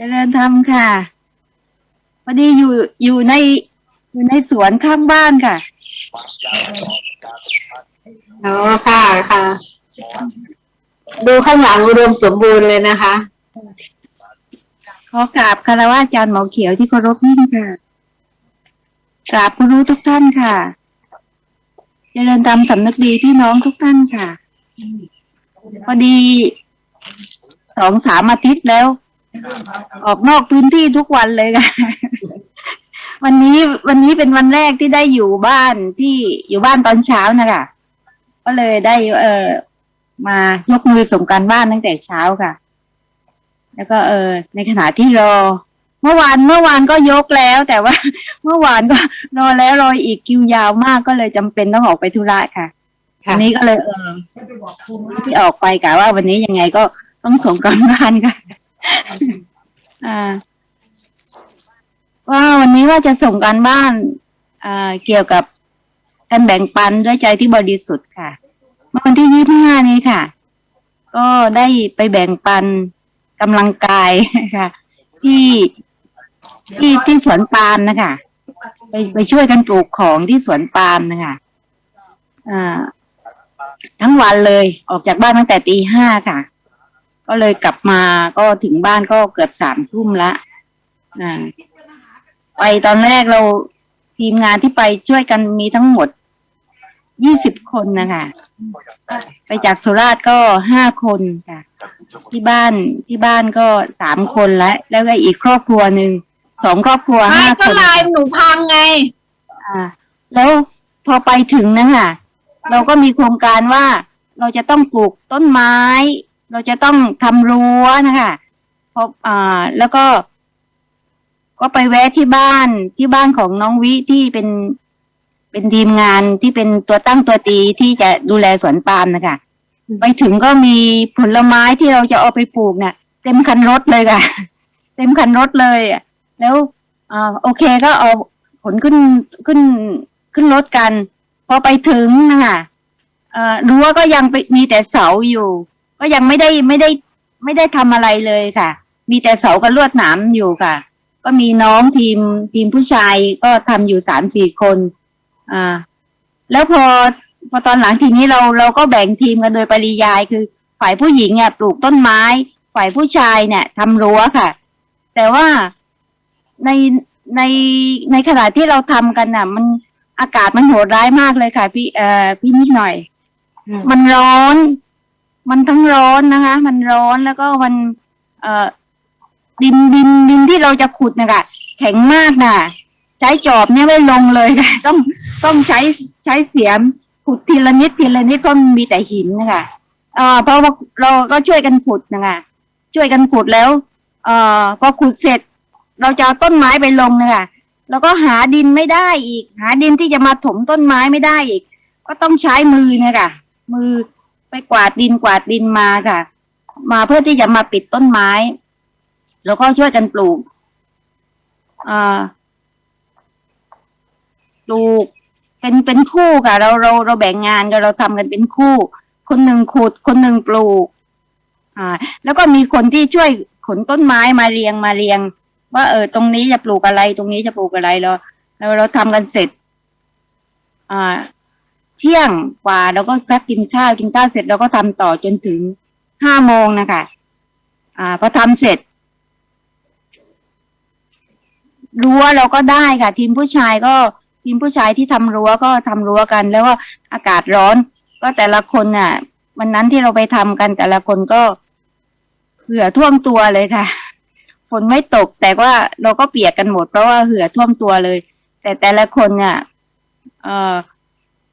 เจริญธรรมค่ะพอดีอยู่อยู่ในอยู่ในสวนข้างบ้านค่ะอ๋อค่ะค่ะ ดูข้างหลังอุดมสมบูรณ์เลยนะคะ ขอกราบคารวะอาจารย์หมอเขียวที่เคารพยิ่งค่ะกราบผู้รู้ทุกท่านค่ะเจริญธรรมสำนึกดีพี่น้องทุกท่านค่ะ พอดีสองสามอาทิตย์แล้ว ออกนอกพื้นที่ทุกวันเลยค่ะ วันนี้วันนี้เป็นวันแรกที่ได้อยู่บ้านที่อยู่บ้านตอนเช้านะคะก็เลยได้ เออมายกมือส่งการบ้านตั้งแต่เช้าค่ะ แล้วก็เออ ในขณะที่รอ เมื่อวานเมื่อวานก็ยกแล้ว แต่ว่า เมื่อวานก็รอแล้วรออีกคิวยาวมากก็เลยจำเป็นต้องออกไปธุระค่ะค่ะวันนี้ก็เลยเออที่ออกไปกะว่าวันนี้ยังไงก็ต้องส่งการบ้านค่ะ อ่า ว่าวันนี้ว่าจะส่งการบ้านอ่าเกี่ยวกับการแบ่งปันด้วยใจที่บริสุทธิ์ค่ะเมื่อวันที่ยี่ห้านี้ค่ะ ก็ได้ไปแบ่งปันกำลังกายค่ะ ที่ที่ที่สวนปาล์มนะคะไปไปช่วยกันปลูกของที่สวนปาล์มนะคะอ่าทั้งวันเลยออกจากบ้านตั้งแต่ตีห้าค่ะ ก็เลยกลับมาก็ถึงบ้านก็เกือบสามทุ่มละอ่า ไปตอนแรกเราทีมงานที่ไปช่วยกันมีทั้งหมดยี่สิบคนนะคะไปจากสุราษฎร์ก็ห้าคนค่ะ ที่บ้านที่บ้านก็สามคนแล้วแล้วก็อีกครอบครัวหนึ่งสองครอบครัวไม่ห้าก็คนไลน์หนูพังไง อ่า แล้วพอไปถึงนะคะเราก็มีโครงการว่าเราจะต้องปลูกต้นไม้ เราจะต้องทำรั้วนะคะพออ่าแล้วก็ ก็ไปแวะที่บ้านที่บ้านของน้องวิที่เป็น เป็นทีมงานที่เป็นตัวตั้งตัวตีที่จะดูแลสวนปาล์มนะคะไปถึงก็มีผลไม้ที่เราจะเอาไปปลูกเนี่ยเต็มคันรถเลยค่ะ เต็มคันรถเลยอะแล้วอ่าโอเคก็เอาขนขึ้นขึ้นขึ้นรถกัน พอไปถึงนะคะเอ่อรั้วก็ยังมีแต่เสาอยู่ ก็ยังไม่ได้ไม่ได้ไม่ได้ทำอะไรเลยค่ะ มีแต่เสากับลวดหนามอยู่ค่ะ ก็มีน้องทีมทีมผู้ชายก็ทำอยู่สามสี่คน อ่า แล้วพอพอตอนหลังทีนี้เราเราก็แบ่งทีมกันโดยปริยายคือฝ่ายผู้หญิงเนี่ยปลูกต้นไม้ ฝ่ายผู้ชายเนี่ยทำรั้วค่ะ แต่ว่าในในในขณะที่เราทำกันน่ะ มันอากาศมันโหดร้ายมากเลยค่ะ พี่เอ่อพี่นิดหน่อยอืมมันร้อน มันทั้งร้อนนะคะ มันร้อนแล้วก็มัน เอ่อดินดินดินที่เราจะขุดนะคะแข็งมากน่ะใช้จอบเนี่ยไม่ลงเลยค่ะต้องต้องใช้ใช้เสียมขุดทีละนิดทีละนิดเพราะมันมีแต่หินนะคะเอ่อเพราะว่าเราก็ช่วยกันขุดนะคะช่วยกันขุดแล้ว เอ่อพอขุดเสร็จ เราจะเอาต้นไม้ไปลงนะคะแล้วก็หาดินไม่ได้อีก หาดินที่จะมาถมต้นไม้ไม่ได้อีก ก็ต้องใช้มือเนี่ยค่ะมือ ไปกวาดดินกวาดดินมาค่ะ มาเพื่อที่จะมาปิดต้นไม้ แล้วก็ช่วยกันปลูกอ่าปลูก เป็นเป็นคู่ค่ะ เราเราเราแบ่งงานกันเราทำกันเป็นคู่ คนหนึ่งขุด คนหนึ่งปลูก อ่า แล้วก็มีคนที่ช่วยขนต้นไม้มาเรียงมาเรียง ว่าเออตรงนี้จะปลูกอะไร ตรงนี้จะปลูกอะไรเราเราเราทำกันเสร็จ อ่า เที่ยงกว่าเราก็พักกินข้าวกินข้าวเสร็จเราก็ทำต่อจนถึงห้าโมงนะคะอ่าพอทำเสร็จรั้วเราก็ได้ค่ะ ทีมผู้ชายก็ทีมผู้ชายที่ทำรั้วก็ทำรั้วกัน แล้วก็อากาศร้อน ก็แต่ละคนน่ะ วันนั้นที่เราไปทำกันแต่ละคนก็เหือท่วมตัวเลยค่ะฝนไม่ตกแต่ว่าเราก็เปียกกันหมดเพราะว่าเหือท่วมตัวเลย แต่แต่ละคนเนี่ยเอ่อ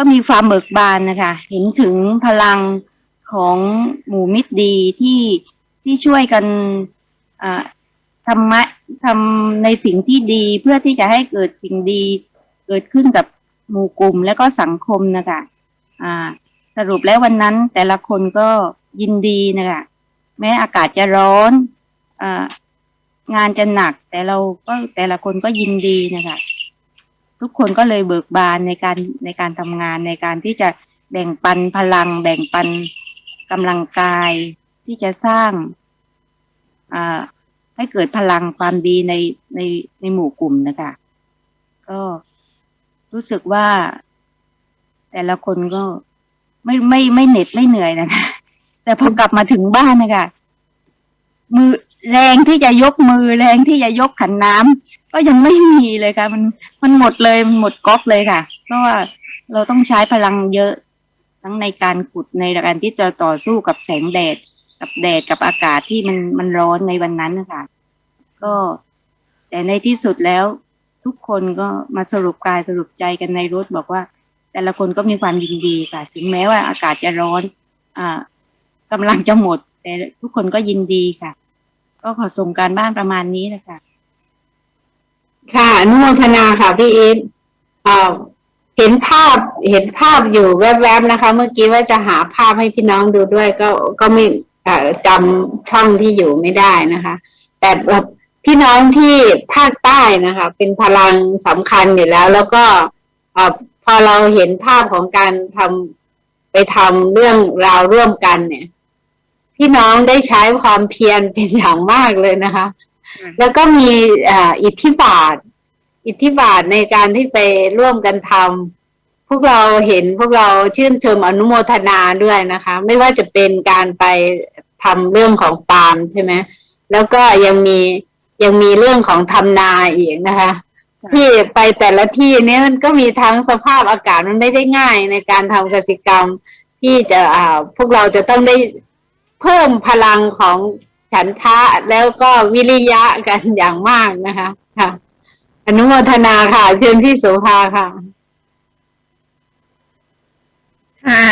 ก็มีความเบิกบานนะคะ เห็นถึงพลังของหมู่มิตรดีที่ที่ช่วยกันทำมะทำในสิ่งที่ดีเพื่อที่จะให้เกิดสิ่งดี เกิดขึ้นกับหมู่กลุ่มและก็สังคมนะคะอ่าสรุปแล้ววันนั้นแต่ละคนก็ยินดีนะคะแม้อากาศจะร้อนองานจะหนัก แต่เราก็แต่ละคนก็ยินดีนะคะ ทุกคนก็เลยเบิกบานในการในการทำงานในการที่จะแบ่งปันพลัง แบ่งปันกำลังกายที่จะสร้างอ่าให้เกิดพลังความดีในในในหมู่กลุ่มนะคะ ก็รู้สึกว่า แต่ละคนก็ไม่ไม่ไม่เหน็ดไม่เหนื่อยนะคะ แต่พอกลับมาถึงบ้านนะคะมือแรงที่จะยกมือแรงที่จะยกขันน้ำ ก็ยังไม่มีเลยค่ะ มันมันหมดเลยมันหมดก๊อกเลยค่ะ เพราะว่าเราต้องใช้พลังเยอะทั้งในการขุดในการที่จะต่อสู้กับแสงแดด กับแดดกับอากาศที่มันมันร้อนในวันนั้นนะคะก็ แต่ในที่สุดแล้ว ทุกคนก็มาสรุปกายสรุปใจกันในรถบอกว่า แต่ละคนก็มีความยินดีค่ะ ถึงแม้ว่าอากาศจะร้อน อ่ากำลังจะหมด แต่ทุกคนก็ยินดีค่ะ ก็ขอส่งการบ้านประมาณนี้นะคะ ค่ะอนุโมทนาค่ะพี่อีทอ่าเห็นภาพเห็นภาพอยู่แวบๆนะคะ เมื่อกี้ว่าจะหาภาพให้พี่น้องดูด้วย ก็ก็ไม่จำช่องที่อยู่ไม่ได้นะคะ แต่แบบพี่น้องที่ภาคใต้นะคะ เป็นพลังสำคัญอยู่แล้ว แล้วก็อ่าพอเราเห็นภาพของการทำไปทำเรื่องราวร่วมกันเนี่ย พี่น้องได้ใช้ความเพียรเป็นอย่างมากเลยนะคะ แล้วก็มีอ่าอิทธิบาท อิทธิบาทในการที่ไปร่วมกันทำพวกเราเห็นพวกเราชื่นชมอนุโมทนาด้วยนะคะ ไม่ว่าจะเป็นการไปทำเรื่องของปาล์มใช่ไหมแล้วก็ยังมียังมีเรื่องของทำนาอีกนะคะค่ะที่ไปแต่ละที่เนี้มันก็มีทั้งสภาพอากาศมันไม่ได้ง่ายในการทำกสิกรรมที่จะอ่าพวกเราจะต้องได้เพิ่มพลังของ ฉันทะแล้วก็วิริยะกันอย่างมากนะคะ ค่ะ อนุโมทนาค่ะ เชิญที่โสภาค่ะ ค่ะ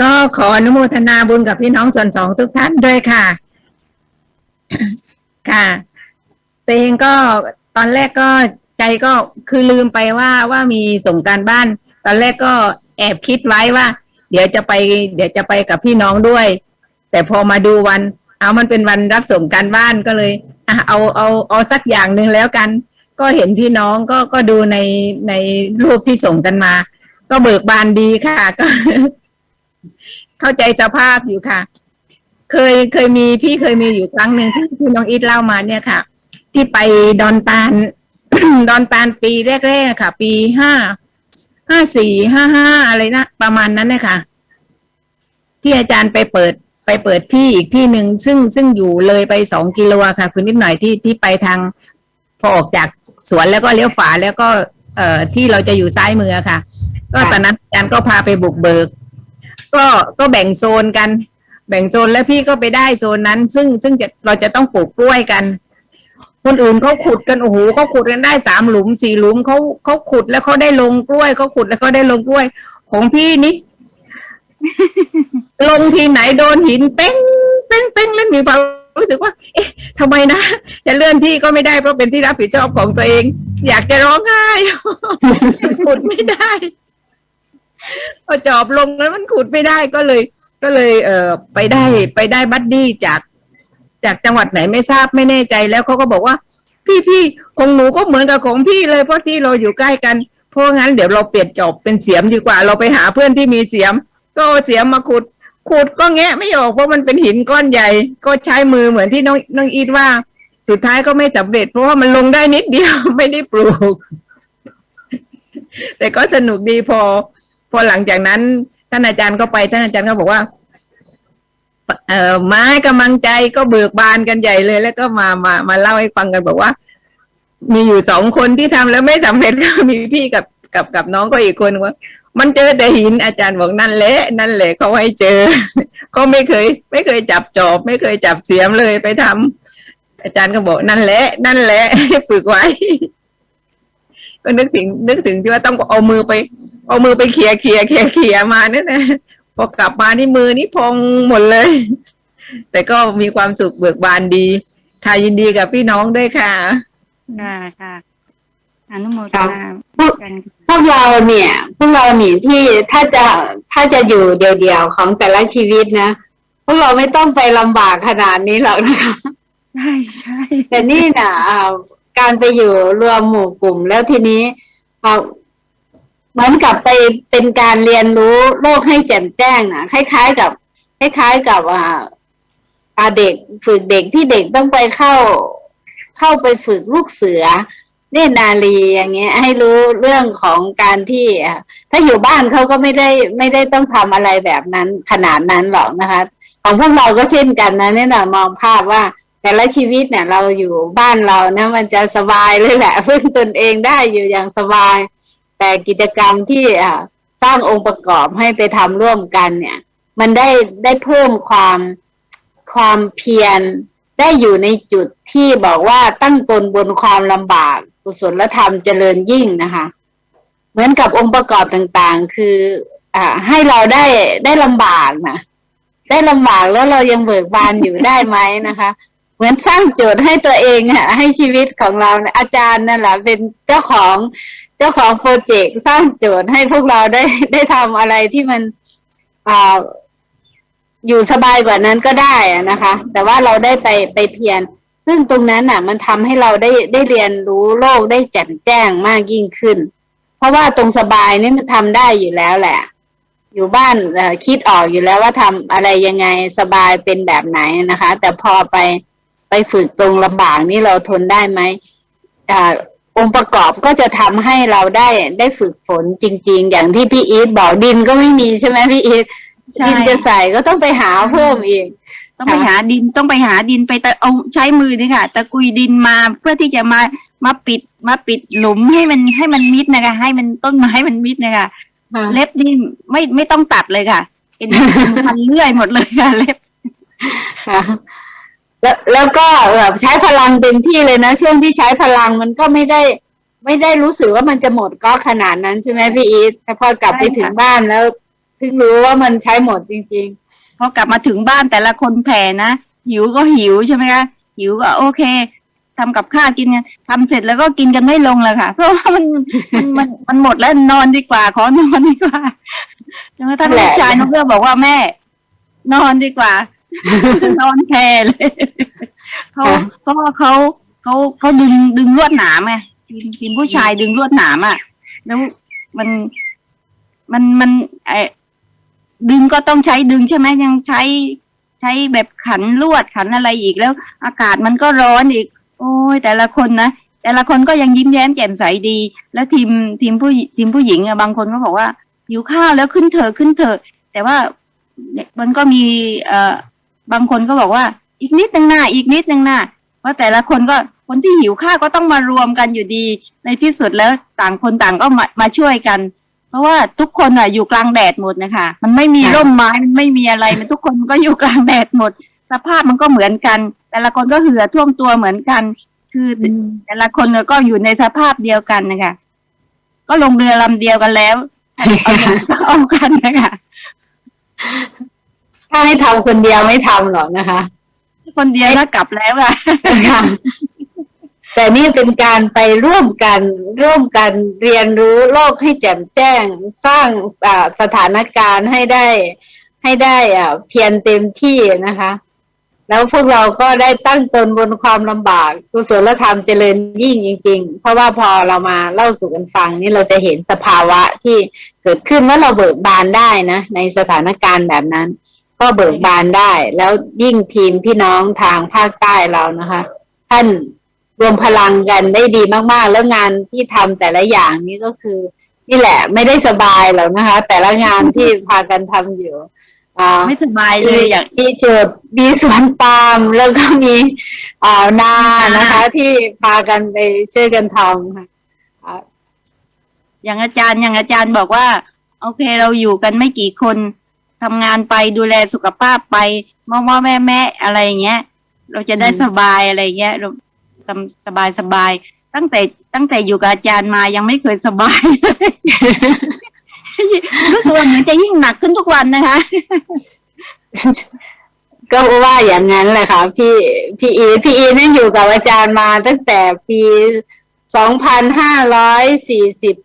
ก็ขออนุโมทนาบุญกับพี่น้องส่วนสองทุกท่านด้วยค่ะ ค่ะตัวเองก็ตอนแรกก็ใจก็คือลืมไปว่าว่ามีส่งการบ้าน ตอนแรกก็แอบคิดไว้ว่า เดี๋ยวจะไป เดี๋ยวจะไปกับพี่น้องด้วย แต่พอมาดูวัน เอามันเป็นวันรับส่งการบ้านก็เลยอะเอาเอาเอาสักอย่างหนึ่งแล้วกัน ก็เห็นพี่น้องก็ก็ดูในในรูปที่ส่งกันมา ก็เบิกบานดีค่ะ ก็ เข้าใจสภาพอยู่ค่ะ เคยเคยมีพี่เคยมีอยู่ครั้งหนึ่งที่ที่น้องอีทเล่ามาเนี่ยค่ะ ที่ไปดอนตาลดอนตาลปีแรกๆค่ะ ปีห้าห้าสี่ห้าห้าอะไรนะประมาณนั้นนะคะที่อาจารย์ไปเปิด ไปเปิดที่อีกที่หนึ่งซึ่งซึ่งอยู่เลยไปสองกิโลอะค่ะ คุณนิดหน่อยที่ที่ไปทางพอออกจากสวนแล้วก็เลี้ยวฝาแล้วก็เอ่อที่เราจะอยู่ซ้ายมือค่ะ ก็ค่ะตอนนั้นอาจารย์ก็พาไปบุกเบิก ก็ก็แบ่งโซนกัน แบ่งโซนแล้วพี่ก็ไปได้โซนนั้น ซึ่งซึ่งจะเราจะต้องปลูกกล้วยกัน คนอื่นเขาขุดกันโอ้โหเขาขุดกันได้สามหลุมสี่หลุมเขาเขาขุดแล้วเขาได้ลงกล้วยเขาขุดแล้วเขาได้ลงกล้วย ของพี่นี่ ลงทีไหนโดนหินเป้งเป้งเป้งแล้วมีความรู้สึกว่า เอ๊ะทำไมนะ จะเลื่อนที่ก็ไม่ได้เพราะเป็นที่รับผิดชอบของตัวเอง อยากจะร้องไห้ขุดไม่ได้พอจอบลงแล้วมันขุดไม่ได้ก็เลย ก็เลย เอ่อไปได้ไปได้บัดดี้จากจากจังหวัดไหนไม่ทราบไม่แน่ใจแล้วเขาก็บอกว่า พี่พี่ของหนูก็เหมือนกับของพี่เลยเพราะที่เราอยู่ใกล้กัน เพราะงั้นเดี๋ยวเราเปลี่ยนจอบเป็นเสียมดีกว่า เราไปหาเพื่อนที่มีเสียม ก็เอาเสียมมาขุดขุดก็แงะไม่ออกเพราะมันเป็นหินก้อนใหญ่ ก็ใช้มือเหมือนที่น้องน้องอีทว่า สุดท้ายก็ไม่สำเร็จ เพราะว่ามันลงได้นิดเดียวไม่ได้ปลูก แต่ก็สนุกดีพอ พอหลังจากนั้น ท่านอาจารย์ก็ไปท่านอาจารย์ก็บอกว่า เอ่อมาให้กำลังใจก็เบิกบานกันใหญ่เลย แล้วก็มามามาเล่าให้ฟังกันบอกว่า มีอยู่สองคนที่ทำแล้วไม่สำเร็จก็มีพี่กับกับกับน้องก็อีกคนว่า มันเจอแต่หินอาจารย์บอกนั่นแหละนั่นแหละเขาให้เจอเขาไม่เคย ไม่เคยจับจอบ ไม่เคยจับเสียมเลยไปทำอาจารย์ก็บอกนั่นแหละ นั่นแหละฝึกไว้ ก็นึกถึง นึกถึงที่ว่าต้องเอามือไป เอามือไปเขี่ยเขี่ยเขี่ยเขี่ยมาเนี่ยนะพอกลับมานี่มือนี่พองหมดเลย แต่ก็มีความสุขเบิกบานดีค่ะยินดีกับพี่น้องด้วยค่ะค่ะค่ะอนุโมทนาพวกกัน พวกเราเนี่ยพวกเราเนี่ยที่ถ้าจะถ้าจะอยู่เดี่ยวๆของแต่ละชีวิตนะพวกเราไม่ต้องไปลำบากขนาดนี้หรอกนะคะใช่ใช่แต่นี่นะอ่าการไปอยู่รวมหมู่กลุ่มแล้วทีนี้อ่าเหมือนกับไปเป็นการเรียนรู้โลกให้แจ่มแจ้งนะคล้าย ๆ กับคล้าย ๆกับอ่าอ่าเด็กฝึกเด็กที่เด็กต้องไปเข้า เข้าไปฝึกลูกเสือ เนตรนารีอย่างเงี้ย ให้รู้เรื่องของการที่ถ้าอยู่บ้านเขาก็ไม่ได้ไม่ได้ต้องทำอะไรแบบนั้นขนาดนั้นหรอกนะคะ ของพวกเราก็เช่นกันนะเนี่ยนะมองภาพว่า แต่ละชีวิตเนี่ย เราอยู่บ้านเรานะมันจะสบายเลยแหละพึ่งตนเองได้อยู่อย่างสบาย แต่กิจกรรมที่สร้างองค์ประกอบให้ไปทำร่วมกันเนี่ย มันได้ได้เพิ่มความความเพียรได้อยู่ในจุดที่บอกว่าตั้งตนบนความลำบาก กุศลธรรมเจริญยิ่งนะคะ เหมือนกับองค์ประกอบต่างๆ คือ อ่า ให้เราได้ได้ลำบากนะได้ลำบากแล้วเรายังเบิกบานอยู่ได้ไหมนะคะ เหมือนสร้างโจทย์ให้ตัวเองอะให้ชีวิตของเราอาจารย์นั่นแหละเป็นเจ้าของเจ้าของโปรเจกต์สร้างโจทย์ให้พวกเราได้ได้ทำอะไรที่มันอ่าอยู่สบายกว่านั้นก็ได้นะคะ แต่ว่าเราได้ไปไปเพียร ซึ่งตรงนั้นน่ะ มันทำให้เราได้ได้เรียนรู้โลกได้แจ่มแจ้งมากยิ่งขึ้น เพราะว่าตรงสบายนี่มันทำได้อยู่แล้วแหละ อยู่บ้านเอ่อคิดออกอยู่แล้วว่าทำอะไรยังไงสบายเป็นแบบไหนนะคะ แต่พอไปไปฝึกตรงลำบากนี่เราทนได้ไหมอ่าองค์ประกอบก็จะทำให้เราได้ได้ฝึกฝนจริง ๆ อย่างที่พี่อีทบอกดินก็ไม่มีใช่ไหมพี่อีทใช่ดินจะใส่ก็ต้องไปหาเพิ่มอีก ต้องไปหาดินต้องไปหาดินไปตะเอาใช้มือนี่ค่ะ ตะกุยดินมาเพื่อที่จะมามาปิดมาปิดหลุมให้มันให้มันมิดนะคะ ให้มันต้นไม้มันมิดนะคะเล็บนี่ไม่ไม่ต้องตัดเลยค่ะเป็นพันเลื่อยหมดเลยค่ะเล็บค่ะแล้วแล้วก็แบบใช้พลังเต็มที่เลยนะช่วงที่ใช้พลังมันก็ไม่ได้ ไม่ได้รู้สึกว่ามันจะหมดก็ขนาดนั้นใช่ไหมพี่อีทแต่พอกลับไปใช่ค่ะถึงบ้านแล้วเพิ่งรู้ว่ามันใช้หมดจริง พอกลับมาถึงบ้านแต่ละคนแผ่นะหิวก็หิวใช่ไหมคะหิวก็โอเคทำกับข้าวกินกันทำเสร็จแล้วก็กินกันไม่ลงเลยค่ะ เพราะว่ามันมันมันมันหมดแล้วนอนดีกว่า ขอนอนดีกว่าจนกระทั่งลูกชายน้องเพื่อบอกว่าแม่ นอนดีกว่า นอนแพรเลยเขาเพราะว่าเขาเขาเขาดึงดึงลวดหนามไงทีมทีมผู้ชายดึงลวดหนามอะ แล้วมันมันมันไอ ดึงก็ต้องใช้ดึงใช่ไหมยังใช้ใช้แบบขันลวดขันอะไรอีกแล้ว อากาศมันก็ร้อนอีก โอ้ยแต่ละคนนะแต่ละคนก็ยังยิ้มแย้มแจ่มใสดี แล้วทีมทีมผู้ทีมผู้หญิงอะบางคนก็บอกว่าหิวข้าวแล้วขึ้นเถอะขึ้นเถอะแต่ว่ามันก็มีเอ่อบางคนก็บอกว่า อีกนิดนึงหน้าอีกนิดนึงหน้าเพราะแต่ละคนก็คนที่หิวข้าวก็ต้องมารวมกันอยู่ดี ในที่สุดแล้วต่างคนต่างก็มามาช่วยกัน เพราะว่าทุกคนอะอยู่กลางแดดหมดนะคะ มันไม่มีร่มไม้มันไม่มีอะไร มันทุกคนมันก็อยู่กลางแดดหมด สภาพมันก็เหมือนกัน แต่ละคนก็เหือท่วมตัวเหมือนกัน คืออๆแต่ละคนก็อยู่ในสภาพเดียวกันนะคะก็ลงเรือลำเดียวกันแล้วเอาอย่างเอากันนะคะถ้าให้ทำคนเดียวไม่ทำหรอกนะคะ คนเดียวก็กลับแล้วค่ะค่ะ แต่นี่เป็นการไปร่วมกันร่วมกันเรียนรู้โลกให้แจ่มแจ้ง สร้างสถานการณ์ให้ได้ให้ได้อ่าเพียรเต็มที่นะคะ แล้วพวกเราก็ได้ตั้งตนบนความลำบากกุศลธรรมเจริญยิ่งจริง ๆ เพราะว่าพอเรามาเล่าสู่กันฟังนี่เราจะเห็นสภาวะที่เกิดขึ้นว่าเราเบิกบานได้นะ ในสถานการณ์แบบนั้น ก็เบิกบานได้ แล้วยิ่งทีมพี่น้องทางภาคใต้เรานะคะ ท่าน รวมพลังกันได้ดีมากๆ แล้วงานที่ทำแต่ละอย่างนี้ก็คือ นี่แหละ ไม่ได้สบายหรอกนะคะ แต่ละงานที่พากันทำอยู่อ่าไม่สบายเลยอย่างมีจุดมีสวนปาล์มแล้วก็มีอ่านานะคะ ที่พากันไปช่วยกันทำค่ะอ่าอย่างอาจารย์อย่างอาจารย์บอกว่า โอเคเราอยู่กันไม่กี่คนทำงานไปดูแลสุขภาพไปมอมอแม่แม่อะไรอย่างเงี้ย เราจะได้สบายอะไรเงี้ยเรา สบายสบายตั้งแต่ตั้งแต่อยู่กับอาจารย์มายังไม่เคยสบายเลยรู้สึกว่าเหมือนจะยิ่งหนักขึ้นทุกวันนะคะ ก็ว่าอย่างนั้นแหละค่ะพี่พี่อีพี่อีนั่นอยู่กับอาจารย์มาตั้งแต่ปีสองพันห้าร้อยสี่สิบ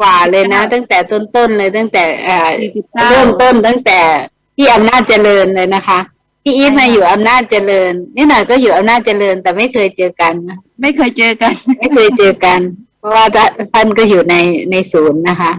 กว่าเลยนะ ตั้งแต่ต้นๆเลยตั้งแต่เอ่อ49เริ่มต้นตั้งแต่ที่อำนาจเจริญเลยนะคะ พี่อีทมาอยู่อำนาจเจริญนี่หน่อยก็อยู่อำนาจเจริญ แต่ไม่เคยเจอกันนะไม่เคยเจอกัน ไม่เคยเจอกัน เพราะว่าท่านก็อยู่ในในศูนย์นะคะ